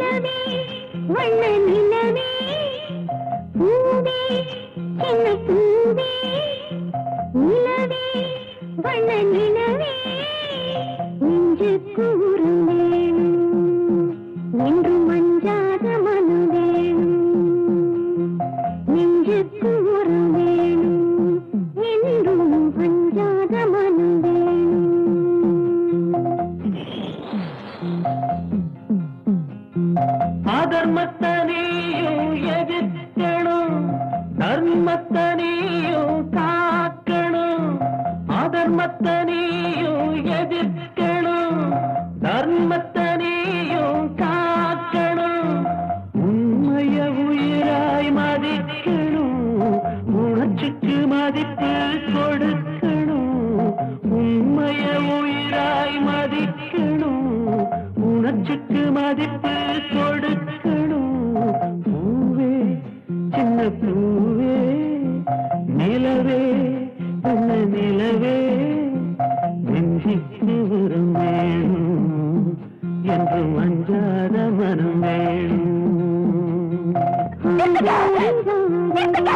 நிலவே வண்ண நிலவே பூவே சின்ன பூவே நிலவே வண்ண நிலவே நெஞ்சு கூற அதர்மத்தனையும் எதிர்க்கணும். தர்மத்தனையும் காக்கணும். அதர்மத்தனையும் எதிர்க்கணும். தர்மத்தனையும் காக்கணும். உண்மைய உயிராய் மதிக்கணும். உணர்ச்சிக்கு மதிப்பு கொடுக்கணும். உண்மைய உயிராய் மதிக்கணும் உணர்ச்சிக்கு மதிப்பு கொடுக்கணும் பூவே சின்ன பூவே நிலவே சின்ன நிலவே நெஞ்சிக்கு வரும் வேணும் என்று மஞ்சாத மனம் வேணும் நிறுத்துங்க! நிறுத்துங்க!